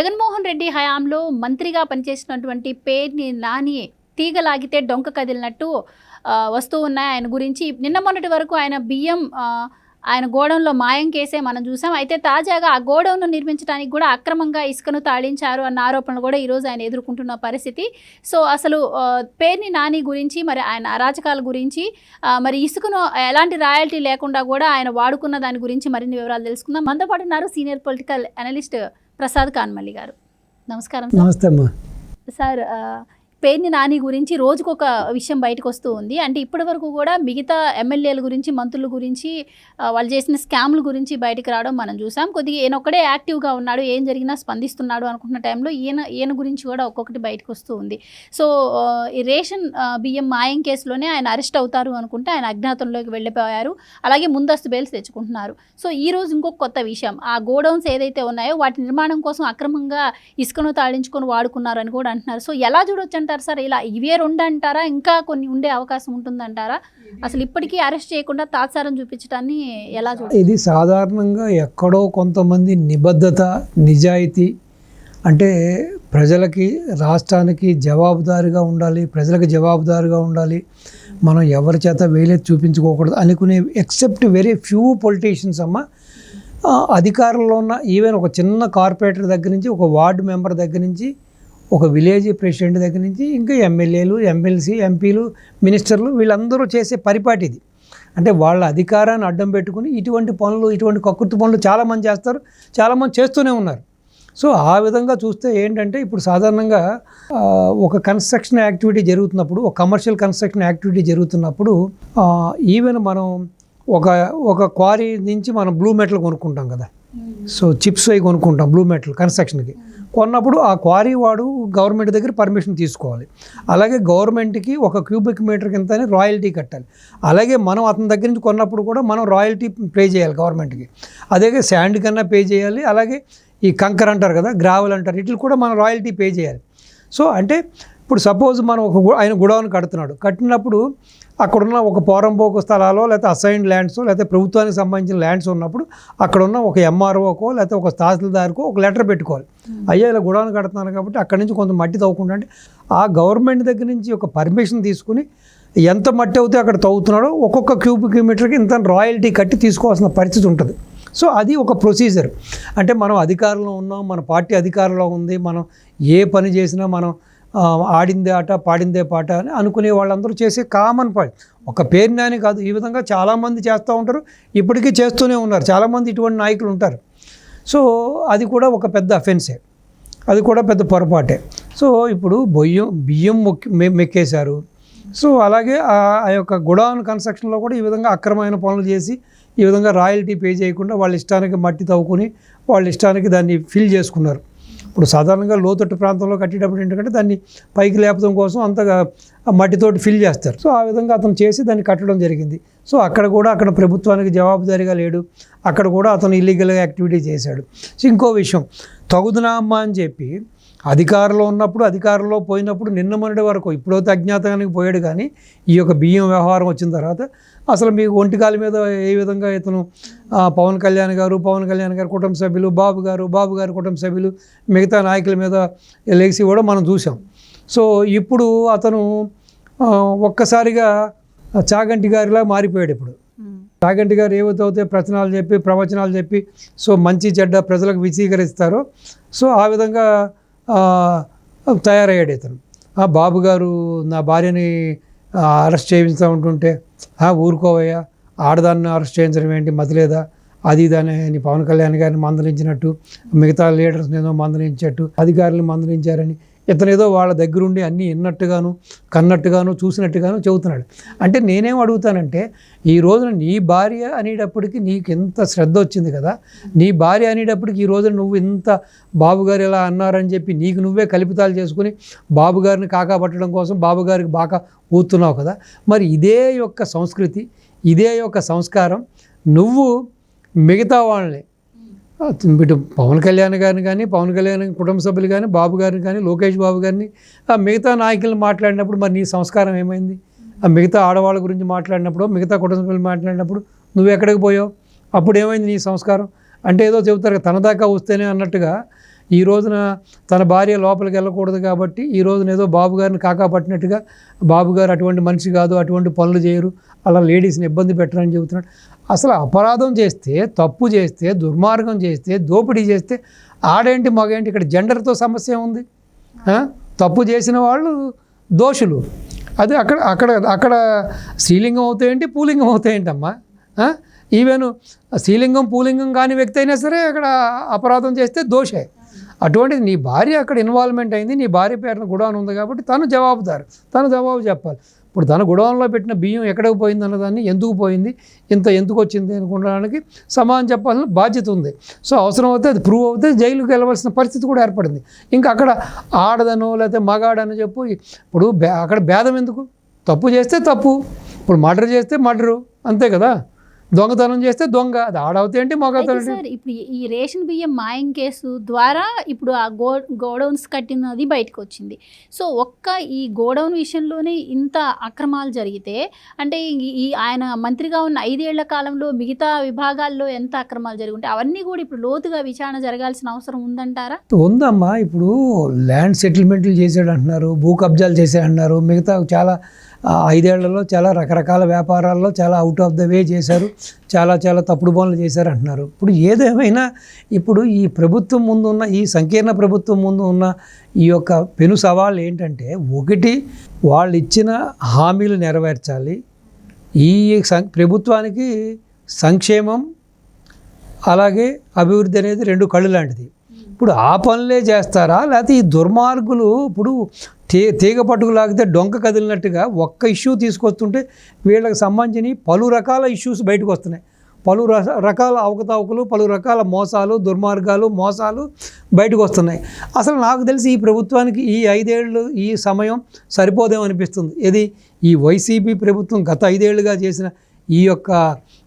జగన్మోహన్ రెడ్డి హయాంలో మంత్రిగా పనిచేసినటువంటి పేర్ని నాని తీగలాగితే డొంక కదిలినట్టు వస్తూ ఉన్నాయి ఆయన గురించి. నిన్న మొన్నటి వరకు ఆయన బియ్యం ఆయన గోడౌన్లో మాయం కేసే మనం చూసాం. అయితే తాజాగా ఆ గోడౌన్ను నిర్మించడానికి కూడా అక్రమంగా ఇసుకను తాళించారు అన్న ఆరోపణలు కూడా ఈరోజు ఆయన ఎదుర్కొంటున్న పరిస్థితి. సో అసలు పేర్ని నాని గురించి మరి ఆయన అరాచకాల గురించి మరి ఇసుకను ఎలాంటి రాయల్టీ లేకుండా కూడా ఆయన వాడుకున్న దాని గురించి మరిన్ని వివరాలు తెలుసుకుందాం. మనతో పాటు ఉన్నారు senior political analyst Prasad Kanmalli గారు. నమస్కారం సార్. నమస్తే అమ్మా. సార్ పేర్ని నాని గురించి రోజుకొక విషయం బయటకు వస్తూ ఉంది అంటే ఇప్పటి వరకు కూడా మిగతా ఎమ్మెల్యేల గురించి మంత్రుల గురించి వాళ్ళు చేసిన స్కామ్ల గురించి బయటకు రావడం మనం చూసాం. కొద్దిగా ఈయన ఒక్కడే యాక్టివ్గా ఉన్నాడు ఏం జరిగినా స్పందిస్తున్నాడు అనుకుంటున్న టైంలో ఈయన ఈయన గురించి కూడా ఒక్కొక్కటి బయటకు వస్తూ ఉంది సో ఈ రేషన్ బియ్యం మాయం కేసులోనే ఆయన అరెస్ట్ అవుతారు అనుకుంటే ఆయన అజ్ఞాతంలోకి వెళ్ళిపోయారు. అలాగే ముందస్తు బెయిల్స్ తెచ్చుకుంటున్నారు. సో ఈ రోజు ఇంకొక కొత్త విషయం. ఆ గోడౌన్స్ ఏదైతే ఉన్నాయో వాటి నిర్మాణం కోసం అక్రమంగా ఇసుకను తాళించుకొని వాడుకున్నారని కూడా అంటున్నారు. సో ఎలా చూడొచ్చు అంటారు సార్ ఇలా ఇవే రెండు అంటారా? ఇంకా కొన్ని ఉండే అవకాశం ఉంటుందంటారా? అసలు ఇప్పటికీ అరెస్ట్ చేయకుండా తాత్సారం చూపించడాన్ని ఎలా ఇది సాధారణంగా ఎక్కడో కొంతమంది నిబద్ధత నిజాయితీ అంటే ప్రజలకి రాష్ట్రానికి జవాబుదారీగా ఉండాలి ప్రజలకు జవాబుదారీగా ఉండాలి. మనం ఎవరి చేత వేలెత్తి చూపించుకోకూడదు అనుకునే ఎక్సెప్ట్ వెరీ ఫ్యూ పొలిటీషియన్స్ అమ్మ. అధికారంలో ఉన్న ఈవెన్ ఒక చిన్న కార్పొరేటర్ దగ్గర నుంచి ఒక వార్డు మెంబర్ దగ్గర నుంచి ఒక విలేజ్ ప్రెసిడెంట్ దగ్గర నుంచి ఇంకా ఎమ్మెల్యేలు ఎమ్మెల్సీ ఎంపీలు మినిస్టర్లు వీళ్ళందరూ చేసే పరిపాటి ఇది. అంటే వాళ్ళ అధికారాన్ని అడ్డం పెట్టుకుని ఇటువంటి పనులు ఇటువంటి కక్కుర్తి పనులు చాలామంది చేస్తారు చాలామంది చేస్తూనే ఉన్నారు. సో ఆ విధంగా చూస్తే ఏంటంటే ఇప్పుడు సాధారణంగా ఒక కన్స్ట్రక్షన్ యాక్టివిటీ జరుగుతున్నప్పుడు ఒక కమర్షియల్ కన్స్ట్రక్షన్ యాక్టివిటీ జరుగుతున్నప్పుడు ఈవెన్ మనం ఒక ఒక క్వారీ నుంచి మనం బ్లూ మెటల్ కొనుక్కుంటాం కదా. సో చిప్స్ అవి కొనుక్కుంటాం బ్లూ మెటల్ కన్స్ట్రక్షన్కి కొన్నప్పుడు ఆ క్వారీ వాడు గవర్నమెంట్ దగ్గర పర్మిషన్ తీసుకోవాలి. అలాగే గవర్నమెంట్కి ఒక క్యూబిక్ మీటర్ కింద రాయల్టీ కట్టాలి. అలాగే మనం అతని దగ్గర నుంచి కొన్నప్పుడు కూడా మనం రాయల్టీ పే చేయాలి గవర్నమెంట్కి. అదే శాండ్ కన్నా పే చేయాలి అలాగే ఈ కంకర్ అంటారు కదా గ్రావెల్ అంటారు వీటికి కూడా మనం రాయల్టీ పే చేయాలి. సో అంటే ఇప్పుడు సపోజ్ మనం ఒక ఆయన గుడౌన్ కడుతున్నాడు. కట్టినప్పుడు అక్కడున్న ఒక పోరంబోకు స్థలాలో లేకపోతే అసైన్డ్ ల్యాండ్స్ లేకపోతే ప్రభుత్వానికి సంబంధించిన ల్యాండ్స్ ఉన్నప్పుడు అక్కడున్న ఒక ఎంఆర్ఓకో లేకపోతే ఒక తహసీల్దార్కో ఒక లెటర్ పెట్టుకోవాలి. అయ్యా ఇలా గుడౌన్ కడుతున్నారు కాబట్టి అక్కడి నుంచి కొంత మట్టి తవ్వుకుంటా అంటే ఆ గవర్నమెంట్ దగ్గర నుంచి ఒక పర్మిషన్ తీసుకుని ఎంత మట్టి అవుతే అక్కడ తవ్వుతున్నాడో ఒక్కొక్క క్యూబిక్ మీటర్కి ఇంత రాయల్టీ కట్టి తీసుకోవాల్సిన పరిస్థితి ఉంటుంది. సో అది ఒక ప్రొసీజర్ అంటే మనం అధికారంలో ఉన్నాం మన పార్టీ అధికారంలో ఉంది మనం ఏ పని చేసినా మనం ఆడిందే ఆట పాడిందే పాట అని అనుకునే వాళ్ళందరూ చేసే కామన్ పాయింట్. ఒక పేరునాని కాదు ఈ విధంగా చాలామంది చేస్తూ ఉంటారు ఇప్పటికీ చేస్తూనే ఉన్నారు చాలామంది ఇటువంటి నాయకులు ఉంటారు. సో అది కూడా ఒక పెద్ద అఫెన్సే అది కూడా పెద్ద పొరపాటే. సో ఇప్పుడు బొయ్యం బియ్యం మొక్కి మెక్కేశారు. సో అలాగే ఆ ఆ యొక్క గుడాన్ కన్స్ట్రక్షన్లో కూడా ఈ విధంగా అక్రమమైన పనులు చేసి ఈ విధంగా రాయల్టీ పే చేయకుండా వాళ్ళ ఇష్టానికి మట్టి తవ్వుకుని వాళ్ళ ఇష్టానికి దాన్ని ఫిల్ చేసుకున్నారు. ఇప్పుడు సాధారణంగా లోతట్టు ప్రాంతంలో కట్టేటప్పుడు ఏంటంటే దాన్ని పైకి లేపడం కోసం అంతగా ఆ మట్టితోటి ఫిల్ చేస్తారు. సో ఆ విధంగా అతను చేసి దాన్ని కట్టడం జరిగింది. సో అక్కడ కూడా అక్కడ ప్రభుత్వానికి జవాబుదారీగా లేడు. అక్కడ కూడా అతను ఇల్లీగల్గా యాక్టివిటీ చేశాడు. సో ఇంకో విషయం. తగుదునా అమ్మ అని చెప్పి అధికారంలో ఉన్నప్పుడు అధికారంలో పోయినప్పుడు నిన్న మొన్నటి వరకు ఇప్పుడైతే అజ్ఞాతానికి పోయాడు కానీ ఈ యొక్క బియ్యం వ్యవహారం వచ్చిన తర్వాత అసలు మీకు ఒంటికాల మీద ఏ విధంగా ఇతను పవన్ కళ్యాణ్ గారు పవన్ కళ్యాణ్ గారు కుటుంబ సభ్యులు బాబు గారు బాబు గారు కుటుంబ సభ్యులు మిగతా నాయకుల మీద లేచి కూడా మనం చూసాం సో ఇప్పుడు అతను ఒక్కసారిగా చాగంటి గారిలా మారిపోయాడు ఇప్పుడు. చాగంటి గారు ఏవైతే అవుతే ప్రచనాలు చెప్పి ప్రవచనాలు చెప్పి సో మంచి చెడ్డ ప్రజలకు విశీకరిస్తారో సో ఆ విధంగా తయారయ్యాడు ఇతను. ఆ బాబు గారు నా భార్యని అరెస్ట్ చేయించుతూ ఉంటుంటే ఊరుకోవయ్యా ఆడదాన్ని అరెస్ట్ చేయించడం ఏంటి మతిలేదా? అది దాని అని పవన్ కళ్యాణ్ గారిని మందలించినట్టు మిగతా లీడర్స్ని ఏదో మందలించినట్టు అధికారులు మందలించారని ఇతను ఏదో వాళ్ళ దగ్గరుండి అన్నీ విన్నట్టుగాను కన్నట్టుగాను చూసినట్టుగాను చెబుతున్నాడు. అంటే నేనేం అడుగుతానంటే ఈ రోజున నీ భార్య అనేటప్పటికి నీకు ఎంత శ్రద్ధ వచ్చింది కదా నీ భార్య అనేటప్పటికి ఈ రోజున నువ్వు ఇంత బాబుగారు ఇలా అన్నారని చెప్పి నీకు నువ్వే కల్పితాలు చేసుకుని బాబుగారిని కాకాపట్టడం కోసం బాబుగారికి బాగా ఊతున్నావు కదా. మరి ఇదే యొక్క సంస్కృతి ఇదే యొక్క సంస్కారం నువ్వు మిగతా వాళ్ళని ఇటు పవన్ కళ్యాణ్ గారిని కానీ పవన్ కళ్యాణ్ కుటుంబ సభ్యులు కానీ బాబు గారిని కానీ లోకేష్ బాబు గారిని ఆ మిగతా నాయకులను మాట్లాడినప్పుడు మరి నీ సంస్కారం ఏమైంది? ఆ మిగతా ఆడవాళ్ళ గురించి మాట్లాడినప్పుడు మిగతా కుటుంబ సభ్యులు మాట్లాడినప్పుడు నువ్వు ఎక్కడికి పోయావు? అప్పుడు ఏమైంది నీ సంస్కారం? అంటే ఏదో చెబుతారు తన దాకా వస్తేనే అన్నట్టుగా ఈ రోజున తన భార్య లోపలికి వెళ్ళకూడదు కాబట్టి ఈ రోజున ఏదో బాబు గారిని కాకా పట్టినట్టుగా బాబు గారు అటువంటి మనిషి కాదు అటువంటి పనులు చేయరు అలా లేడీస్ని ఇబ్బంది పెట్టరని చెబుతున్నాడు. అసలు అపరాధం చేస్తే తప్పు చేస్తే దుర్మార్గం చేస్తే దోపిడీ చేస్తే ఆడేంటి మగేంటి ఇక్కడ జెండర్తో సమస్య ఉంది? తప్పు చేసిన వాళ్ళు దోషులు. అది అక్కడ అక్కడ అక్కడ స్త్రీలింగం అవుతాయంటే పూలింగం అవుతాయంటమ్మా ఆ? ఈవెన్ స్త్రీలింగం పూలింగం కాని వ్యక్తి అయినా సరే అక్కడ అపరాధం చేస్తే దోషే. అటువంటిది నీ భార్య అక్కడ ఇన్వాల్వ్మెంట్ అయింది నీ భార్య పేరున గుడౌన్ ఉంది కాబట్టి తను జవాబుదారు. తను జవాబు చెప్పాలి. ఇప్పుడు తన గుడౌన్లో పెట్టిన బియ్యం ఎక్కడికి పోయింది అన్నదాన్ని ఎందుకు పోయింది? ఇంత ఎందుకు వచ్చింది అనుకోవడానికి సమాధానం చెప్పాల్సిన బాధ్యత ఉంది. సో అవసరం అవుతే అది ప్రూవ్ అవుతే జైలుకి వెళ్ళవలసిన పరిస్థితి కూడా ఏర్పడింది. ఇంకా అక్కడ ఆడదనో లేకపోతే మగాడనో చెప్పు ఇప్పుడు బే- అక్కడ భేదం ఎందుకు? తప్పు చేస్తే తప్పు. ఇప్పుడు మర్డర్ చేస్తే మర్డరు. అంతే కదా? దొంగతనం చేస్తే దొంగ. అది ఆడవుతే ఏంటి మగవుతాడు ఇప్పుడు ఈ- రేషన్ బియ్యం మాయం కేసు ద్వారా ఇప్పుడు ఆ గో గోడౌన్స్ కట్టినది బయటకు వచ్చింది సో ఒక్క ఈ గోడౌన్ విషయంలోనే ఇంత అక్రమాలు జరిగితే అంటే ఈ- ఆయన మంత్రిగా ఉన్న ఐదేళ్ళ కాలంలో మిగతా విభాగాల్లో ఎంత అక్రమాలు జరిగి ఉంటాయి అవన్నీ కూడా ఇప్పుడు లోతుగా విచారణ జరగాల్సిన అవసరం ఉందంటారా? ఉందమ్మా. ఇప్పుడు ల్యాండ్ సెటిల్మెంట్లు చేశాడు అంటున్నారు భూ కబ్జాలు చేశాడు అంటున్నారు మిగతా చాలా ఐదేళ్ళలో చాలా రకరకాల వ్యాపారాల్లో చాలా అవుట్ ఆఫ్ ద వే చేశారు. చాలా చాలా తప్పుడు పనులు చేశారు అంటున్నారు ఇప్పుడు ఏదేమైనా ఇప్పుడు ఈ ప్రభుత్వం ముందు ఉన్న ఈ సంకీర్ణ ప్రభుత్వం ముందు ఉన్న ఈ యొక్క పెను సవాళ్ళు ఏంటంటే ఒకటి వాళ్ళు ఇచ్చిన హామీలు నెరవేర్చాలి. ఈ సం ప్రభుత్వానికి సంక్షేమం అలాగే అభివృద్ధి అనేది రెండు కళ్ళు లాంటిది. ఇప్పుడు ఆ పనులే చేస్తారా? లేకపోతే ఈ దుర్మార్గులు ఇప్పుడు తీ తీగ పట్టుకు లాగితే డొంక కదిలినట్టుగా ఒక్క ఇష్యూ తీసుకొస్తుంటే వీళ్ళకి సంబంధించి పలు రకాల ఇష్యూస్ బయటకు వస్తున్నాయి పలు రకాల అవకతవకలు పలు రకాల మోసాలు దుర్మార్గాలు మోసాలు బయటకు వస్తున్నాయి అసలు నాకు తెలిసి ఈ ప్రభుత్వానికి ఈ ఐదేళ్ళు ఈ సమయం సరిపోదేమనిపిస్తుంది? ఇది ఈ వైసీపీ ప్రభుత్వం గత ఐదేళ్ళుగా చేసిన ఈ యొక్క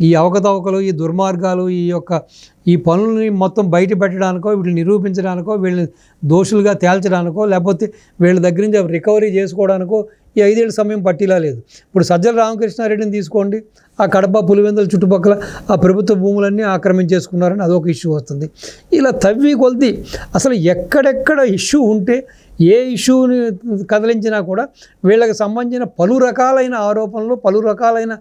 ఈ అవకతవకలు ఈ దుర్మార్గాలు ఈ యొక్క ఈ పనులని మొత్తం బయట పెట్టడానికో వీటిని నిరూపించడానికో వీళ్ళని దోషులుగా తేల్చడానికో లేకపోతే వీళ్ళ దగ్గర నుంచి రికవరీ చేసుకోవడానికో ఈ ఐదేళ్ళ సమయం పట్టిలా లేదు. ఇప్పుడు సజ్జల రామకృష్ణారెడ్డిని తీసుకోండి. ఆ కడప పులివెందుల చుట్టుపక్కల ఆ ప్రభుత్వ భూములన్నీ ఆక్రమించేసుకున్నారని అదొక ఇష్యూ వస్తుంది. ఇలా తవ్వి కొలిది అసలు ఎక్కడెక్కడ ఇష్యూ ఉంటే ఏ ఇష్యూని కదిలించినా కూడా వీళ్ళకి సంబంధించిన పలు రకాలైన ఆరోపణలు పలు రకాలైన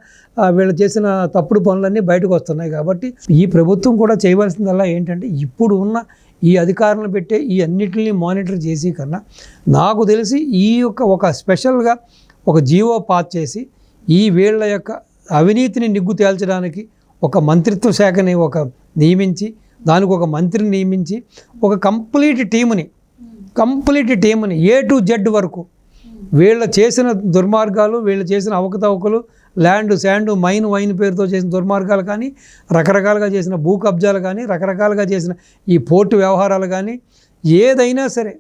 వీళ్ళు చేసిన తప్పుడు పనులన్నీ బయటకు వస్తున్నాయి కాబట్టి ఈ ప్రభుత్వం కూడా చేయవలసిందల్లా ఏంటంటే ఇప్పుడు ఉన్న ఈ అధికారులను పెట్టే ఈ అన్నిటిని మానిటర్ చేసి కన్నా నాకు తెలిసి ఈ యొక్క ఒక స్పెషల్గా ఒక జీవో పాస్ చేసి ఈ వీళ్ళ యొక్క అవినీతిని నిగ్గు తేల్చడానికి ఒక మంత్రిత్వ శాఖని ఒక నియమించి దానికి ఒక మంత్రిని నియమించి ఒక కంప్లీట్ టీముని కంప్లీట్ టీంని ఏ టు జెడ్ వరకు. వీళ్ళ చేసిన దుర్మార్గాలు వీళ్ళు చేసిన అవకతవకలు ల్యాండ్ శాండ్ మైన్ వైన్ పేరుతో చేసిన దుర్మార్గాలు కానీ రకరకాలుగా చేసిన భూ కబ్జాలు కానీ రకరకాలుగా చేసిన ఈ పోర్టు వ్యవహారాలు కానీ ఏదైనా సరే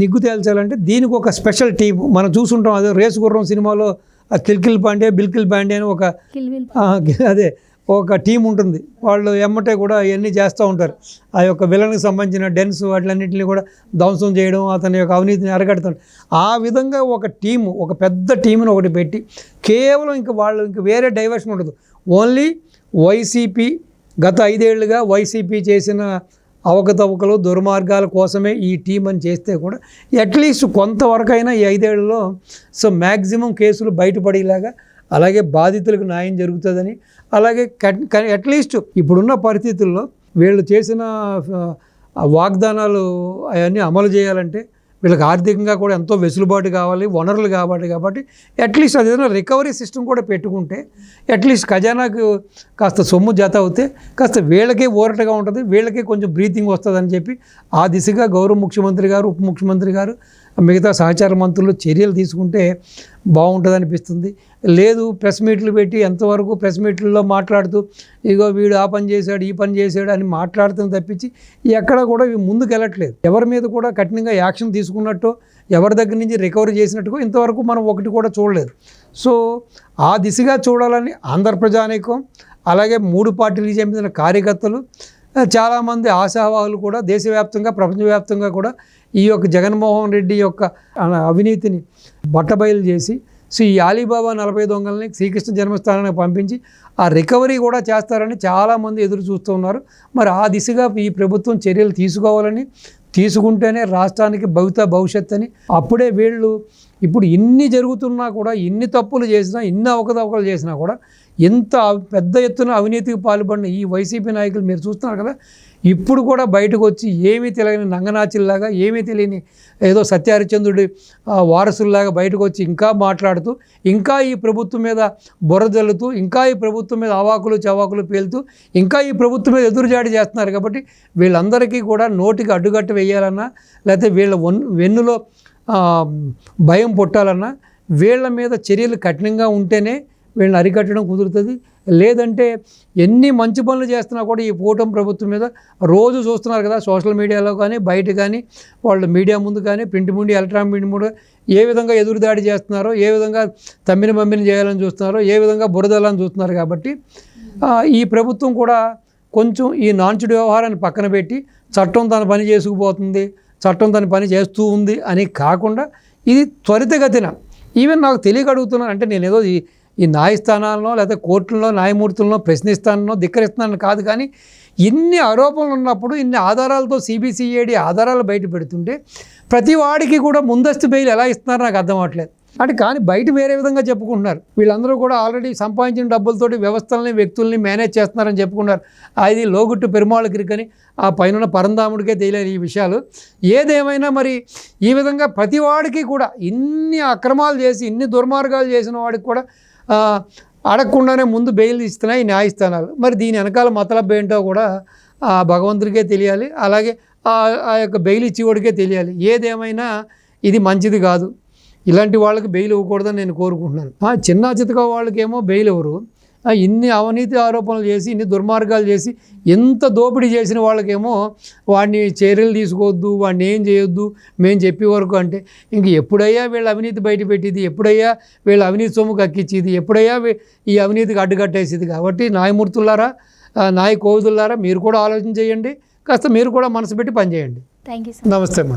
నిగ్గు తేల్చాలంటే దీనికి ఒక స్పెషల్ టీం. మనం చూసుంటాం అదే రేసు గుర్రం సినిమాలో ఆ కిల్కిల్ పాండే బిల్కిల్ పాండే అని ఒక అదే ఒక టీం ఉంటుంది. వాళ్ళు ఎమ్మటే కూడా ఇవన్నీ చేస్తూ ఉంటారు. ఆ యొక్క విలన్కి సంబంధించిన డెన్స్ వాటిలన్నింటినీ కూడా ధ్వంసం చేయడం అతని యొక్క అవినీతిని అరగడతాడు ఆ విధంగా ఒక టీము ఒక పెద్ద టీంని ఒకటి పెట్టి కేవలం ఇంక వాళ్ళు ఇంక వేరే డైవర్షన్ ఉండదు. ఓన్లీ వైసీపీ గత ఐదేళ్ళుగా వైసీపీ చేసిన అవకతవకలు దుర్మార్గాల కోసమే ఈ టీం అని చేస్తే కూడా అట్లీస్ట్ కొంతవరకైనా ఈ ఐదేళ్ళలో సో మ్యాక్సిమం కేసులు బయటపడేలాగా అలాగే బాధితులకు న్యాయం జరుగుతుందని అలాగే అట్లీస్ట్ ఇప్పుడున్న పరిస్థితుల్లో వీళ్ళు చేసిన వాగ్దానాలు అవన్నీ అమలు చేయాలంటే వీళ్ళకి ఆర్థికంగా కూడా ఎంతో వెసులుబాటు కావాలి వనరులు కావాలి కాబట్టి అట్లీస్ట్ అదేదైనా రికవరీ సిస్టమ్ కూడా పెట్టుకుంటే అట్లీస్ట్ ఖజానాకు కాస్త సొమ్ము జత అవుతే కాస్త వీళ్ళకే ఊరటగా ఉంటుంది వీళ్ళకే కొంచెం బ్రీతింగ్ వస్తుందని చెప్పి ఆ దిశగా గౌరవ ముఖ్యమంత్రి గారు ఉప ముఖ్యమంత్రి గారు మిగతా సహచార మంత్రులు చర్యలు తీసుకుంటే బాగుంటుంది అనిపిస్తుంది. లేదు ప్రెస్ మీట్లు పెట్టి ఎంతవరకు ప్రెస్ మీట్లలో మాట్లాడుతూ ఇగో వీడు ఆ పని చేశాడు ఈ పని చేశాడు అని మాట్లాడుతుంది తప్పించి ఎక్కడ కూడా ఇవి ముందుకు వెళ్ళట్లేదు ఎవరి మీద కూడా కఠినంగా యాక్షన్ తీసుకున్నట్టు ఎవరి దగ్గర నుంచి రికవరీ చేసినట్టుగా ఇంతవరకు మనం ఒకటి కూడా చూడలేదు. సో ఆ దిశగా చూడాలని ఆంధ్ర ప్రజానీకం అలాగే మూడు పార్టీలకు చెందిన కార్యకర్తలు చాలామంది ఆశావాహులు కూడా దేశవ్యాప్తంగా ప్రపంచవ్యాప్తంగా కూడా ఈ యొక్క జగన్మోహన్ రెడ్డి యొక్క అవినీతిని బట్టబయలు చేసి సో ఈ అలీబాబా నలభై దొంగల్ని శ్రీకృష్ణ జన్మస్థానానికి పంపించి ఆ రికవరీ కూడా చేస్తారని చాలామంది ఎదురు చూస్తున్నారు మరి ఆ దిశగా ఈ ప్రభుత్వం చర్యలు తీసుకోవాలని తీసుకుంటేనే రాష్ట్రానికి భవిత భవిష్యత్ అని అప్పుడే వీళ్ళు ఇప్పుడు ఇన్ని జరుగుతున్నా కూడా ఇన్ని తప్పులు చేసినా ఇన్ని అవకతవకలు చేసినా కూడా ఎంత పెద్ద ఎత్తున అవినీతికి పాల్పడిన ఈ వైసీపీ నాయకులు మీరు చూస్తున్నారు కదా ఇప్పుడు కూడా బయటకు వచ్చి ఏమీ తెలియని నంగనాచిల్లాగా ఏమీ తెలియని ఏదో సత్యహరిచంద్రుడి వారసుల్లాగా బయటకు వచ్చి ఇంకా మాట్లాడుతూ ఇంకా ఈ ప్రభుత్వం మీద బుర్ర జల్లుతూ ఇంకా ఈ ప్రభుత్వం మీద అవాకులు చవాకులు పేలుతూ ఇంకా ఈ ప్రభుత్వం మీద ఎదురుజాడి చేస్తున్నారు కాబట్టి వీళ్ళందరికీ కూడా నోటికి అడ్డుకట్ట వేయాలన్నా లేకపోతే వీళ్ళ వన్ వెన్నులో భయం పుట్టాలన్నా వీళ్ళ మీద చర్యలు కఠినంగా ఉంటేనే వీళ్ళని అరికట్టడం కుదురుతుంది. లేదంటే ఎన్ని మంచి పనులు చేస్తున్నా కూడా ఈ కూటమి ప్రభుత్వం మీద రోజు చూస్తున్నారు కదా సోషల్ మీడియాలో కానీ బయట కానీ వాళ్ళు మీడియా ముందు కానీ ప్రింట్ ముందు ఎలక్ట్రానిక్ మీడియా ముందు ఏ విధంగా ఎదురుదాడి చేస్తున్నారో ఏ విధంగా తమ్మిని మమ్మిని చేయాలని చూస్తున్నారో ఏ విధంగా బురదలని చూస్తున్నారు కాబట్టి ఈ ప్రభుత్వం కూడా కొంచెం ఈ నాన్చుడు వ్యవహారాన్ని పక్కన పెట్టి చట్టం తన పని చేసుకుపోతుంది చట్టం తన పని చేస్తూ ఉంది అని కాకుండా ఇది త్వరితగతిన. ఈవెన్ నాకు తెలియక అడుగుతున్నాను అంటే నేను ఏదో ఈ ఈ న్యాయస్థానాల్లో లేదా కోర్టుల్లో న్యాయమూర్తులను ప్రశ్నిస్తానో ధిక్కరిస్తానని కాదు కానీ ఇన్ని ఆరోపణలు ఉన్నప్పుడు ఇన్ని ఆధారాలతో సిబిసిఐడి ఆధారాలు బయట పెడుతుంటే ప్రతి వాడికి కూడా ముందస్తు బెయిల్ ఎలా ఇస్తున్నారో నాకు అర్థం అవ్వట్లేదు అంటే కానీ బయట వేరే విధంగా చెప్పుకుంటున్నారు. వీళ్ళందరూ కూడా ఆల్రెడీ సంపాదించిన డబ్బులతోటి వ్యవస్థల్ని వ్యక్తుల్ని మేనేజ్ చేస్తున్నారని చెప్పుకున్నారు అది లోగుట్టు పెరుమాళకిరికని ఆ పైన పరందాముడికే తెలియదు ఈ విషయాలు. ఏదేమైనా మరి ఈ విధంగా ప్రతి వాడికి కూడా ఇన్ని అక్రమాలు చేసి ఇన్ని దుర్మార్గాలు చేసిన వాడికి కూడా అడగకుండానే ముందు బెయిల్ ఇస్తున్నాయి న్యాయస్థానాలు. మరి దీని వెనకాల మతలబ్ ఏంటో కూడా ఆ భగవంతుడికే తెలియాలి. అలాగే ఆ యొక్క బెయిల్ ఇచ్చేవాడికే తెలియాలి. ఏదేమైనా ఇది మంచిది కాదు. ఇలాంటి వాళ్ళకి బెయిల్ ఇవ్వకూడదని నేను కోరుకుంటున్నాను. చిన్న చితక వాళ్ళకేమో బెయిల్ ఇవ్వరు. ఇన్ని అవినీతి ఆరోపణలు చేసి ఇన్ని దుర్మార్గాలు చేసి ఎంత దోపిడీ చేసిన వాళ్ళకేమో వాడిని చర్యలు తీసుకోవద్దు వాడిని ఏం చేయొద్దు మేము చెప్పే వరకు అంటే ఇంక ఎప్పుడయ్యా వీళ్ళ అవినీతి బయట పెట్టింది? ఎప్పుడయ్యా వీళ్ళ అవినీతి సొమ్ము కక్కించేది ఎప్పుడయ్యా ఈ అవినీతికి అడ్డుకట్టేసేది కాబట్టి న్యాయమూర్తులారా ఆ, న్యాయ కోవిదులారా మీరు కూడా ఆలోచన చేయండి. కాస్త మీరు కూడా మనసు పెట్టి పనిచేయండి. థ్యాంక్ యూ నమస్తే అమ్మా.